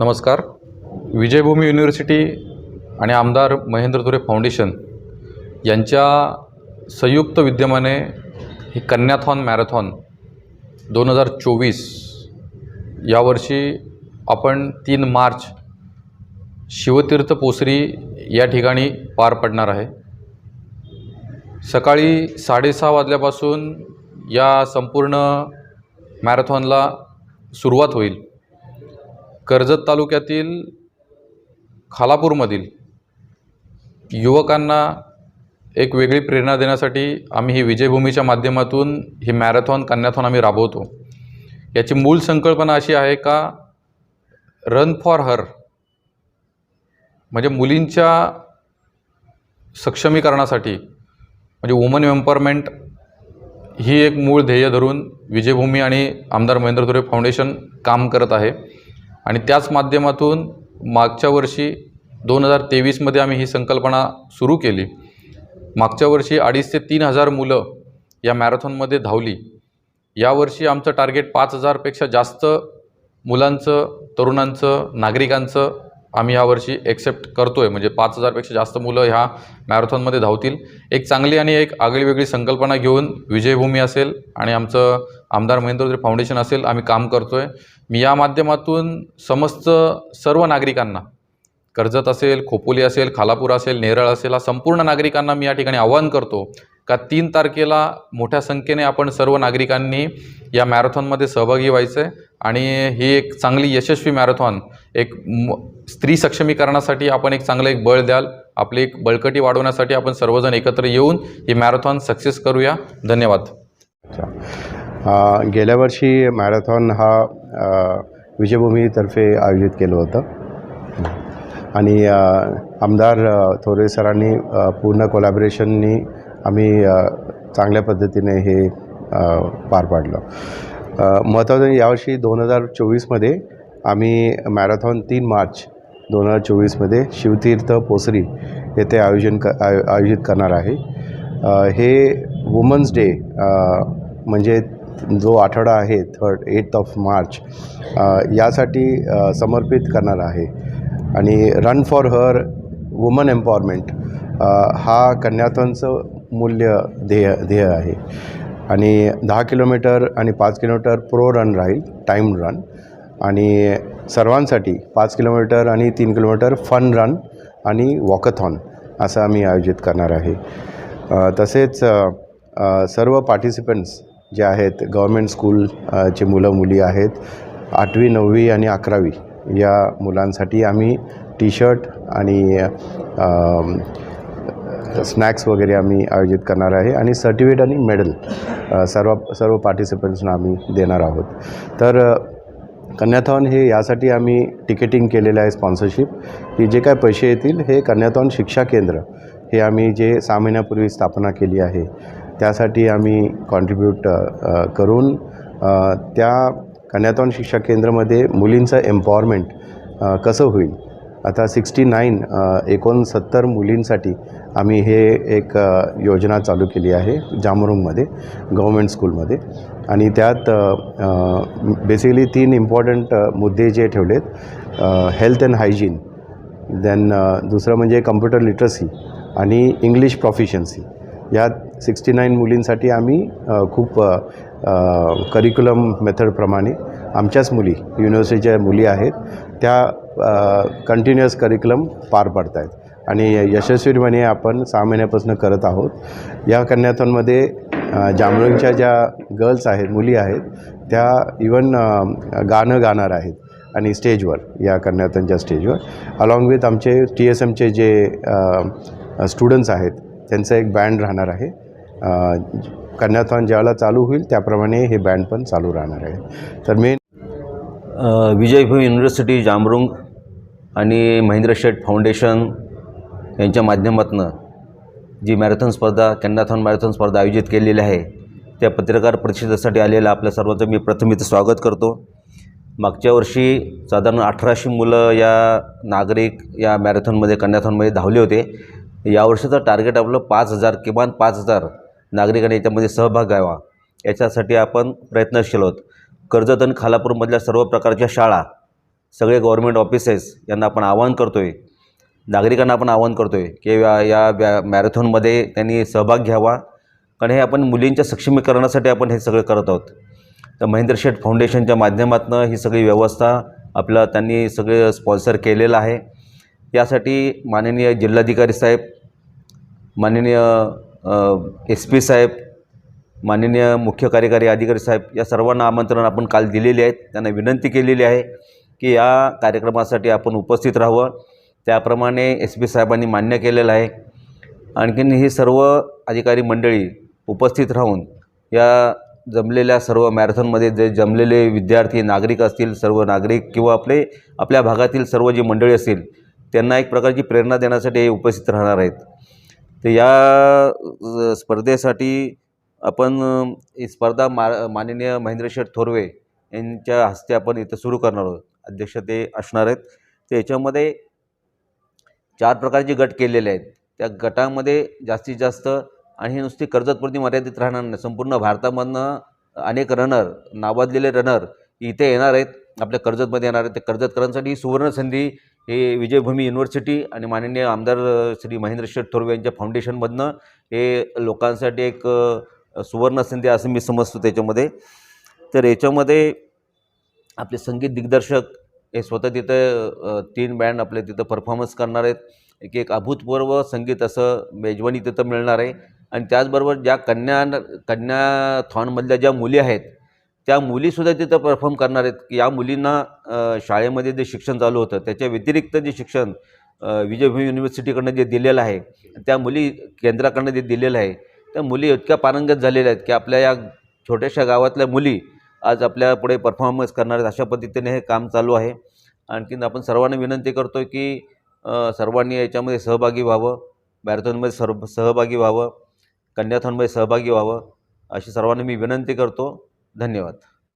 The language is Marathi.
नमस्कार. विजयभूमी युनिव्हर्सिटी आणि आमदार महेंद्र धुरे फाउंडेशन यांच्या संयुक्त विद्यमाने ही कन्याथॉन मॅरेथॉन दोन हजार चोवीस यावर्षी आपण तीन मार्च शिवतीर्थ पोसरी या ठिकाणी पार पडणार आहे. सकाळी साडेसहा वाजल्यापासून या संपूर्ण मॅरेथॉनला सुरुवात होईल. कर्जत तालुक्यातील खालापूरमधील युवकांना एक वेगळी प्रेरणा देण्यासाठी आम्ही ही विजयभूमीच्या माध्यमातून ही मॅरेथॉन कन्याथॉन आम्ही राबवतो. याची मूळ संकल्पना अशी आहे का रन फॉर हर म्हणजे मुलींच्या सक्षमीकरणासाठी म्हणजे वुमन एम्पॉवरमेंट ही एक मूळ ध्येय धरून विजयभूमी आणि आमदार महेंद्र धुरे फाउंडेशन काम करत आहे. आणि त्याच माध्यमातून मागच्या वर्षी दोन हजार तेवीसमध्ये आम्ही ही संकल्पना सुरू केली. मागच्या वर्षी अडीच ते तीन हजार मुलं या मॅरेथॉनमध्ये धावली. यावर्षी आमचं टार्गेट पाच हजारपेक्षा जास्त मुलांचं तरुणांचं नागरिकांचं आम्ही यावर्षी एक्सेप्ट करतो आहे म्हणजे पाच हजारपेक्षा जास्त मुलं ह्या मॅरेथॉनमध्ये धावतील. एक चांगली आणि एक आगळीवेगळी संकल्पना घेऊन विजयभूमी असेल आणि आमचं आमदार महेंद्र फाउंडेशन असेल आम्ही काम करतो आहे मी या माध्यमातून समस्त सर्व नागरिकांना कर्जत असेल खोपोली असेल खालापूर असेल नेरळ असेल हा संपूर्ण नागरिकांना मी या ठिकाणी आवाहन करतो का तीन तारखेला मोठ्या संख्येने आपण सर्व नागरिकांनी या मॅरेथॉनमध्ये सहभागी व्हायचं आहे आणि ही एक चांगली यशस्वी मॅरेथॉन एक म स्त्री सक्षमीकरणासाठी आपण एक चांगलं एक बळ द्याल आपली एक बळकटी वाढवण्यासाठी आपण सर्वजण एकत्र येऊन ही मॅरेथॉन सक्सेस करूया. धन्यवाद. अच्छा. गेल्या वर्षी मॅरेथॉन हा विजयभूमीतर्फे आयोजित केलं होतं. आणि आमदार थोरे सरांनी पूर्ण कोलॅबरेशननी आम्ही चांगल्या पद्धतीने हे पार पाडलं. महत्त्वाचं यावर्षी दोन हजार चोवीसमध्ये आम्ही मॅरेथॉन तीन मार्च दोन हजार चोवीसमध्ये शिवतीर्थ पोसरी येथे आयोजन क आय आयोजित करणार आहे. हे वुमन्स डे म्हणजे जो आठवडा आहे थर्ड एट ऑफ मार्च यासाठी समर्पित करणार आहे. आणि run for her woman empowerment हा कन्याथॉनचं मूल्य ध्येय ध्येय आहे. आणि दहा किलोमीटर आणि पाच किलोमीटर प्रो रन राहील टाईम रन. आणि सर्वांसाठी पाच किलोमीटर आणि तीन किलोमीटर फन रन आणि वॉकथॉन असं आम्ही आयोजित करणार आहे. तसेच सर्व पार्टिसिपंट्स जे आहेत गव्हर्मेंट स्कूलचे मुलं मुली आहेत आठवी नववी आणि अकरावी या मुलांसाठी आम्ही टी शर्ट आणि स्नॅक्स वगैरे आम्ही आयोजित करणार आहे आणि सर्टिफिकेट आणि मेडल सर्व सर्व पार्टिसिपंट्सना आम्ही देणार आहोत. तर कन्याथॉन हे यासाठी आम्ही तिकेटिंग केलेलं आहे स्पॉन्सरशिप की जे काय पैसे येतील हे कन्याथॉन शिक्षा केंद्र हे आम्ही जे सहा महिन्यापूर्वी स्थापना केली आहे त्यासाठी आम्ही कॉन्ट्रीब्यूट करून त्या कन्याथॉन शिक्षा केंद्रामध्ये मुलींचं एम्पॉवरमेंट कसं होईल? आता सिक्स्टी नाईन एकोणसत्तर मुलींसाठी आम्ही हे एक योजना चालू केली आहे जामरुंगमध्ये गव्हर्मेंट स्कूलमध्ये आणि त्यात बेसिकली तीन इम्पॉर्टंट मुद्दे जे ठेवलेत हेल्थ अँड हायजीन देन दुसरं म्हणजे कम्प्युटर लिटरसी आणि इंग्लिश प्रॉफिशन्सी यात सिक्स्टी नाईन मुलींसाठी आम्ही खूप करिक्युलम मेथडप्रमाणे आमच्याच मुली युनिव्हर्सिटीच्या मुली आहेत त्या कंटिन्युअस करिक्युलम पार पाडत आहेत आणि यशस्वीपणे आपण सहा महिन्यापासून करत आहोत. या कन्याथॉनमध्ये अ, ज्या गर्ल्स आहेत मुली आहेत त्या इवन गाणं गाणार आहेत. आणि स्टेजवर या कन्याथॉनच्या स्टेजवर. अलॉंग विथ आमचे टी एस एमचे जे स्टुडंट्स आहेत त्यांचं एक बँड राहणार आहे. कन्याथॉन ज्यावेळेला चालू होईल त्याप्रमाणे हे बँड पण चालू राहणार आहे. तर मेन अ, विजयभूमी युनिव्हर्सिटी जामरुंग आणि महेंद्र शेठ फाउंडेशन यांच्या माध्यमातून जी मॅरेथॉन स्पर्धा कॅन्डाथॉन मॅरेथॉन स्पर्धा आयोजित केलेली आहे त्या पत्रकार परिषदेसाठी आलेल्या आपल्या सर्वांचं मी प्रथम इथं स्वागत करतो. मागच्या वर्षी साधारण अठराशे मुलं या नागरिक या मॅरेथॉनमध्ये कन्याथॉनमध्ये धावले होते. यावर्षीचं टार्गेट आपलं पाच हजार किमान पाच हजार नागरिकांनी याच्यामध्ये सहभाग घ्यावा. याच्यासाठी आपण प्रयत्नशील आहोत. कर्जत आणि खालापूरमधल्या सर्व प्रकारच्या शाळा सगळे गव्हर्मेंट ऑफिसेस यांना आपण आवाहन करतो आहे नागरिकांना आपण आवाहन करतो आहे की या या व्या मॅरेथॉनमध्ये त्यांनी सहभाग घ्यावा. कारण हे आपण मुलींच्या सक्षमीकरणासाठी आपण हे सगळं करत आहोत. तर महेंद्र शेठ फाउंडेशनच्या माध्यमातून ही सगळी व्यवस्था आपलं त्यांनी सगळे स्पॉन्सर केलेलं आहे. यासाठी माननीय जिल्हाधिकारी साहेब माननीय एस पी साहेब माननीय मुख्य कार्यकारी अधिकारी साहेब या सर्वांना आमंत्रण आपण काल दिलेले आहेत. त्यांना विनंती केलेली आहे की या कार्यक्रमासाठी आपण उपस्थित राहावं. त्याप्रमाणे एस पी साहेबांनी मान्य केलेलं आहे. आणखीन ही सर्व अधिकारी मंडळी उपस्थित राहून या जमलेल्या सर्व मॅरेथॉनमध्ये जे जमलेले विद्यार्थी नागरिक असतील सर्व नागरिक किंवा आपले आपल्या भागातील सर्व जी मंडळी असतील त्यांना एक प्रकारची प्रेरणा देण्यासाठी हे उपस्थित राहणार आहेत. तर या स्पर्धेसाठी आपण ही स्पर्धा मा माननीय महेंद्रशेठ थोरवे यांच्या हस्ते आपण इथं सुरू करणार आहोत. अध्यक्ष ते असणार आहेत. तर याच्यामध्ये चार प्रकारचे गट केलेले आहेत. त्या गटामध्ये जास्तीत जास्त आणि हे नुसती कर्जतपुरती मर्यादित राहणार नाही. संपूर्ण भारतामधनं अनेक रनर नावाजलेले रनर इथे येणार आहेत. आपल्या कर्जतमध्ये येणार आहेत. ते कर्जतकरांसाठी ही सुवर्णसंधी हे विजयभूमी युनिव्हर्सिटी आणि माननीय आमदार श्री महेंद्र शेठ थोरवे यांच्या फाउंडेशनमधनं हे लोकांसाठी एक अ, सुवर्ण संधी असं मी समजतो त्याच्यामध्ये. तर याच्यामध्ये आपले संगीत दिग्दर्शक हे स्वतः तिथं तीन बँड आपले तिथं परफॉर्मन्स करणार आहेत. एक एक अभूतपूर्व संगीत असं मेजवानी तिथं मिळणार आहे. आणि त्याचबरोबर ज्या कन्या कन्याथॉनमधल्या ज्या मुली आहेत त्या मुलीसुद्धा तिथं परफॉर्म करणार आहेत. की या मुलींना शाळेमध्ये जे शिक्षण चालू होतं त्याच्या व्यतिरिक्त जे शिक्षण विजयभूमी युनिव्हर्सिटीकडनं जे दिलेलं आहे त्या मुली केंद्राकडनं जे दिलेलं आहे त्या मुली इतक्या पारंगत झालेल्या आहेत की आपल्या या छोट्याशा गावातल्या मुली आज आपल्या पुढे परफॉर्मन्स करणार आहेत अशा पद्धतीने हे काम चालू आहे. आणखीन आपण सर्वांना विनंती करतो की सर्वांनी याच्यामध्ये सहभागी व्हावं मॅरेथॉनमध्ये सर्व सहभागी व्हावं कन्याथॉनमध्ये सहभागी व्हावं अशी सर्वांना मी विनंती करतो. धन्यवाद.